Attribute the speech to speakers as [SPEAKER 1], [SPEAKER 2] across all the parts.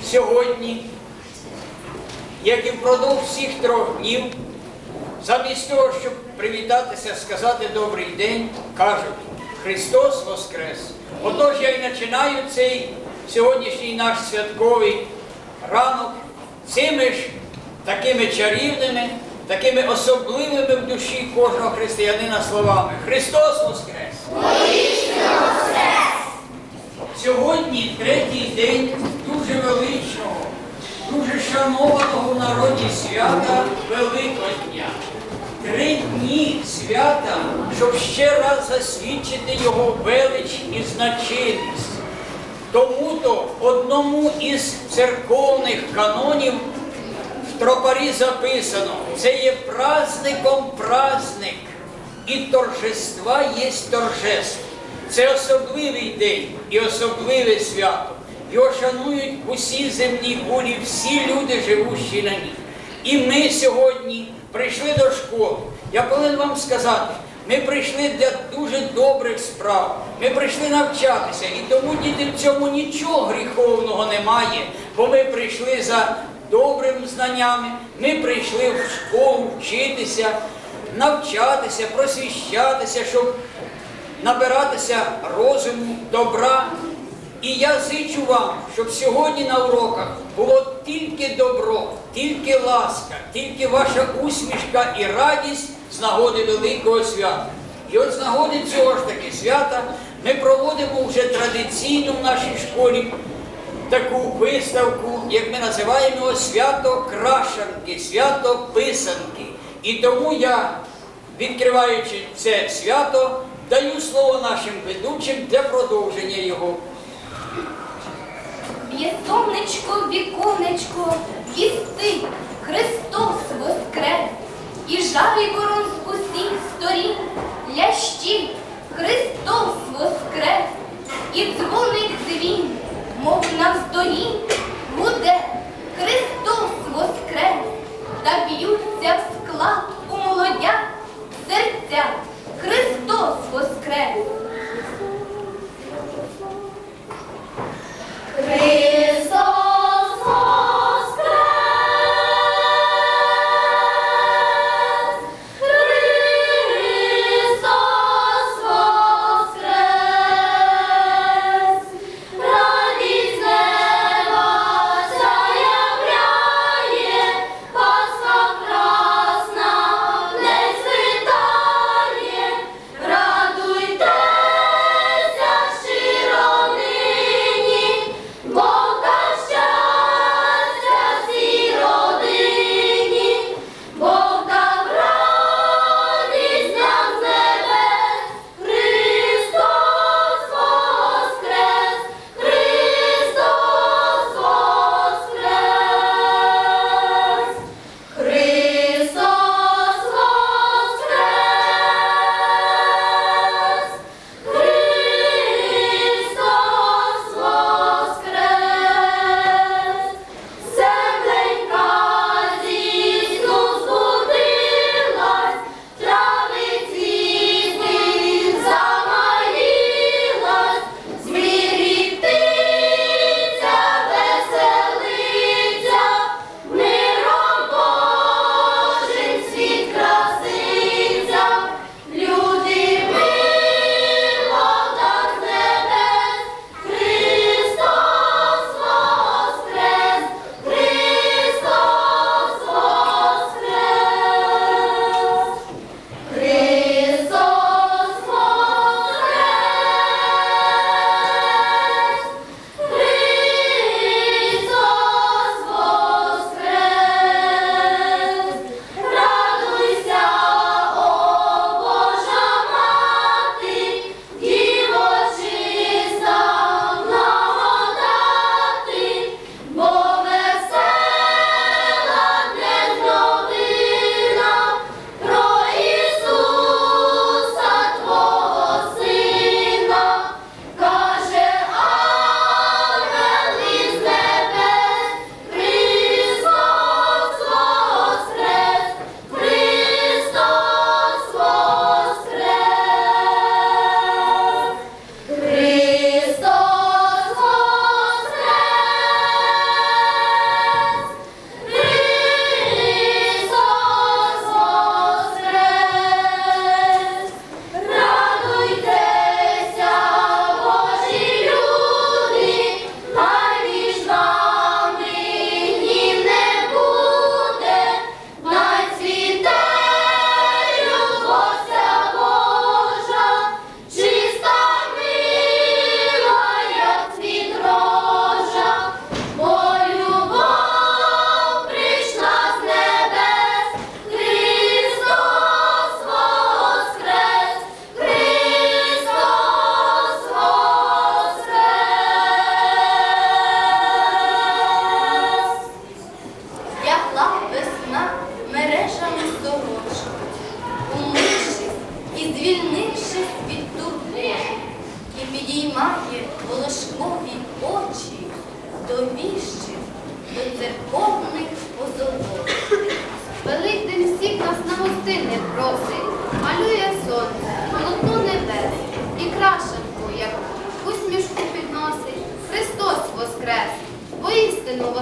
[SPEAKER 1] Сьогодні, як і впродовж всіх трьох днів, замість того, щоб привітатися, сказати добрий день, кажуть Христос Воскрес. Отож я і починаю цей сьогоднішній наш святковий ранок цими ж такими чарівними, такими особливими в душі кожного християнина словами. Христос Воскрес! Сьогодні третій день дуже величного, дуже шанованого в народі свята Великодня. Три дні свята, щоб ще раз засвідчити його велич і значимість. Тому-то одному із церковних канонів в тропарі записано, це є праздником праздник, і торжества є торжество. Це особливий день і особливе свято. Його шанують усі земні кулі, всі люди, живущі на ній. І ми сьогодні прийшли до школи. Я повинен вам сказати, ми прийшли для дуже добрих справ. Ми прийшли навчатися, і тому діти в цьому нічого гріховного немає, бо ми прийшли за добрими знаннями, ми прийшли в школу вчитися, навчатися, просвіщатися, щоб набиратися розуму, добра. І я зичу вам, щоб сьогодні на уроках було тільки добро, тільки ласка, тільки ваша усмішка і радість з нагоди великого свята. І от з нагоди цього ж таки свята ми проводимо вже традиційно в нашій школі таку виставку, як ми називаємо його свято крашанки, свято писанки. І тому я, відкриваючи це свято, даю слово нашим ведучим для продовження його.
[SPEAKER 2] Б'є сонечко, віконечко,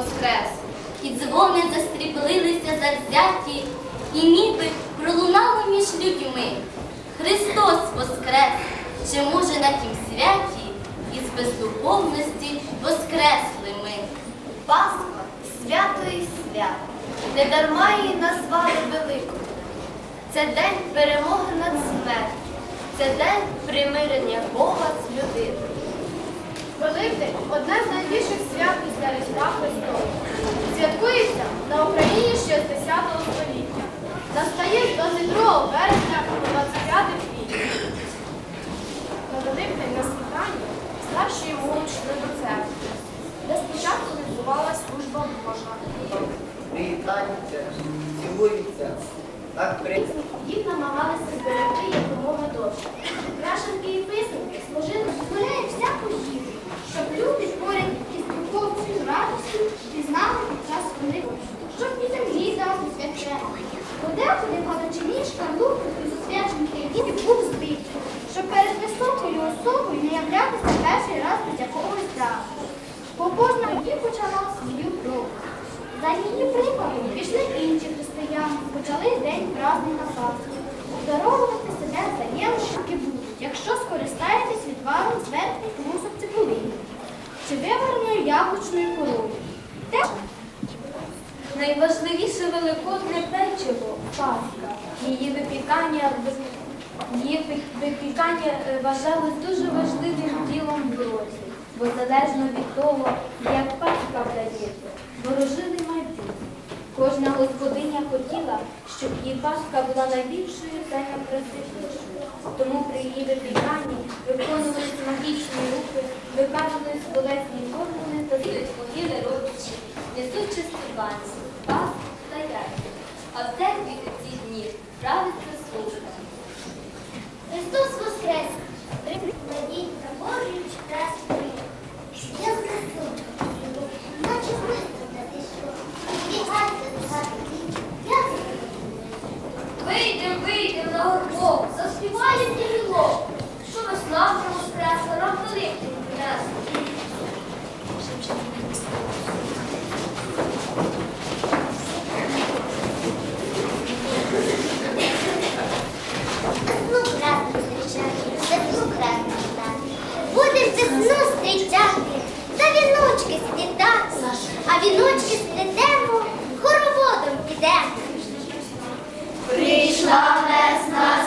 [SPEAKER 2] воскрес. І
[SPEAKER 3] дзвони застріблилися завзяті, і ніби пролунало між людьми. Христос воскрес, чи може на тім святі, із бездуховності воскресли ми.
[SPEAKER 4] Пасха свято і свят, не дарма її назвали великою. Це день перемоги над смертю, це день примирення Бога з людиною. Великдень одне з найбільших свят після Різдва Христова. Святкується на Україні ще з 10 століття. Настає з 22 березня по 25 квітня. На Великдень на світанні старші молодші йшли до церкви, де спочатку відбувалася служба Божа.
[SPEAKER 5] Привітаються, цілуються. Так при...
[SPEAKER 4] Їх намагалися зберегти якомога довше. Крашенки і писанки служили Подекуди багаченішка луку із освячених дітей був збитий, щоб перед високою особою не являтися перший раз без якогось дару. Побожна тоді почала свою кров. За її прикладом пішли інші християни, почали день праздника Пасхи. Здоровувати себе заємщики будуть, якщо скористаєтесь відваром з верхніх мусок цибулини чи вивареною яблучною корою.
[SPEAKER 2] Найважливіше великодне печиво Пасха. Її випікання, її випікання е, вважалось дуже важливим ділом в році, бо залежно від того, як Пасха вдається, ворожили майбутнє. Кожна господиня хотіла, щоб її Пасха була найбільшою та найкрасивішою. Тому при її випіканні виконувались магічні рухи, виказувались болезні формули та
[SPEAKER 3] Відповіли родичі, несучи степанці, пас та. А в церкві ці дні правиться служба.
[SPEAKER 4] Христос Воскрес!
[SPEAKER 6] весну зустрічати, за віночки світати, а віночки сплетемо, хороводом підемо. Прийшла весна.